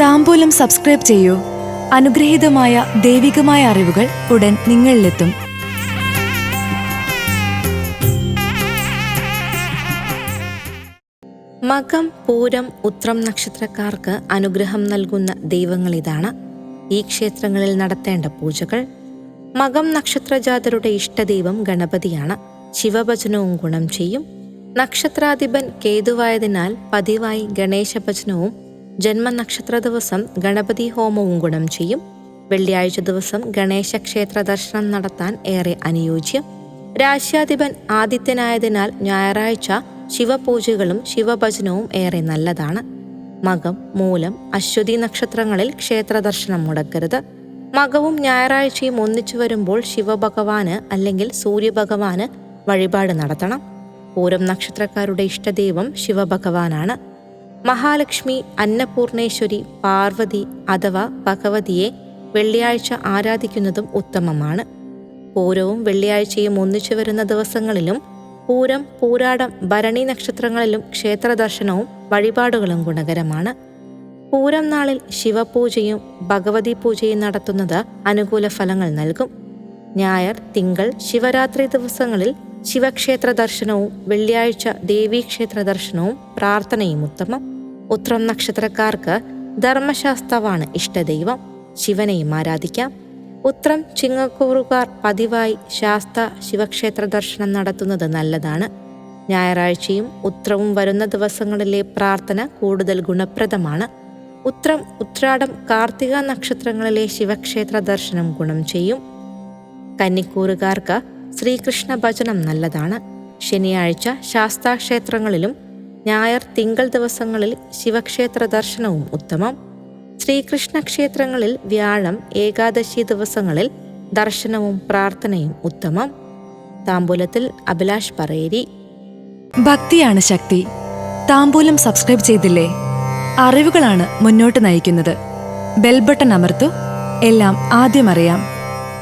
താമ്പൂലം subscribe ചെയ്യൂ. അനുഗ്രഹീതമായ ദൈവികമായ അറിവുകൾ ഉടൻ നിങ്ങളിലെത്തും. മകം പൂരം ഉത്രം നക്ഷത്രക്കാർക്ക് അനുഗ്രഹം നൽകുന്ന ദൈവങ്ങൾ ഇതാണ്. ഈ ക്ഷേത്രങ്ങളിൽ നടത്തേണ്ട പൂജകൾ മകം നക്ഷത്രജാതരുടെ ഇഷ്ടദൈവം ഗണപതിയാണ്. ശിവഭജനവും ഗുണം ചെയ്യും. നക്ഷത്രാധിപൻ കേതുവായതിനാൽ പതിവായി ഗണേശഭജനവും ജന്മനക്ഷത്ര ദിവസം ഗണപതി ഹോമവും ഗുണം ചെയ്യും. വെള്ളിയാഴ്ച ദിവസം ഗണേശ ക്ഷേത്ര ദർശനം നടത്താൻ ഏറെ അനുയോജ്യം. രാശ്യാധിപൻ ആദിത്യനായതിനാൽ ഞായറാഴ്ച ശിവപൂജകളും ശിവഭജനവും ഏറെ നല്ലതാണ്. മകം മൂലം അശ്വതി നക്ഷത്രങ്ങളിൽ ക്ഷേത്ര ദർശനം മുടക്കരുത്. മകവും ഞായറാഴ്ചയും ഒന്നിച്ചു വരുമ്പോൾ ശിവഭഗവാന് അല്ലെങ്കിൽ സൂര്യഭഗവാന് വഴിപാട് നടത്തണം. പൂരം നക്ഷത്രക്കാരുടെ ഇഷ്ടദൈവം ശിവഭഗവാനാണ്. മഹാലക്ഷ്മി അന്നപൂർണേശ്വരി പാർവതി അഥവാ ഭഗവതിയെ വെള്ളിയാഴ്ച ആരാധിക്കുന്നതും ഉത്തമമാണ്. പൂരവും വെള്ളിയാഴ്ചയും ഒന്നിച്ചു വരുന്ന ദിവസങ്ങളിലും പൂരം പൂരാടം ഭരണി നക്ഷത്രങ്ങളിലും ക്ഷേത്രദർശനവും വഴിപാടുകളും ഗുണകരമാണ്. പൂരം നാളിൽ ശിവപൂജയും ഭഗവതി പൂജയും നടത്തുന്നത് അനുകൂല ഫലങ്ങൾ നൽകും. ഞായർ തിങ്കൾ ശിവരാത്രി ദിവസങ്ങളിൽ ശിവക്ഷേത്ര ദർശനവും വെള്ളിയാഴ്ച ദേവീക്ഷേത്ര ദർശനവും പ്രാർത്ഥനയും ഉത്തമം. ഉത്രം നക്ഷത്രക്കാർക്ക് ധർമ്മശാസ്താവാണ് ഇഷ്ടദൈവം. ശിവനെയും ആരാധിക്കാം. ഉത്രം ചിങ്ങക്കൂറുകാർ പതിവായി ശാസ്ത ശിവക്ഷേത്ര ദർശനം നടത്തുന്നത് നല്ലതാണ്. ഞായറാഴ്ചയും ഉത്രവും വരുന്ന ദിവസങ്ങളിലെ പ്രാർത്ഥന കൂടുതൽ ഗുണപ്രദമാണ്. ഉത്രം ഉത്രാടം കാർത്തിക നക്ഷത്രങ്ങളിലെ ശിവക്ഷേത്ര ദർശനം ഗുണം ചെയ്യും. കന്നിക്കൂറുകാർക്ക് ശ്രീകൃഷ്ണ ഭജനം നല്ലതാണ്. ശനിയാഴ്ച ശാസ്താക്ഷേത്രങ്ങളിലും ഞായർ തിങ്കൾ ദിവസങ്ങളിൽ ശിവക്ഷേത്ര ദർശനവും ഉത്തമം. ശ്രീകൃഷ്ണ ക്ഷേത്രങ്ങളിൽ വ്യാഴം ഏകാദശി ദിവസങ്ങളിൽ ദർശനവും പ്രാർത്ഥനയും ഉത്തമം. താമ്പൂലത്തിൽ അഭിലാഷ് പറയേരി. ഭക്തിയാണ് ശക്തി. താമ്പൂലം സബ്സ്ക്രൈബ് ചെയ്തില്ലേ? അറിവുകളാണ് മുന്നോട്ട് നയിക്കുന്നത്. ബെൽബട്ടൺ അമർത്തു. എല്ലാം ആദ്യം അറിയാം.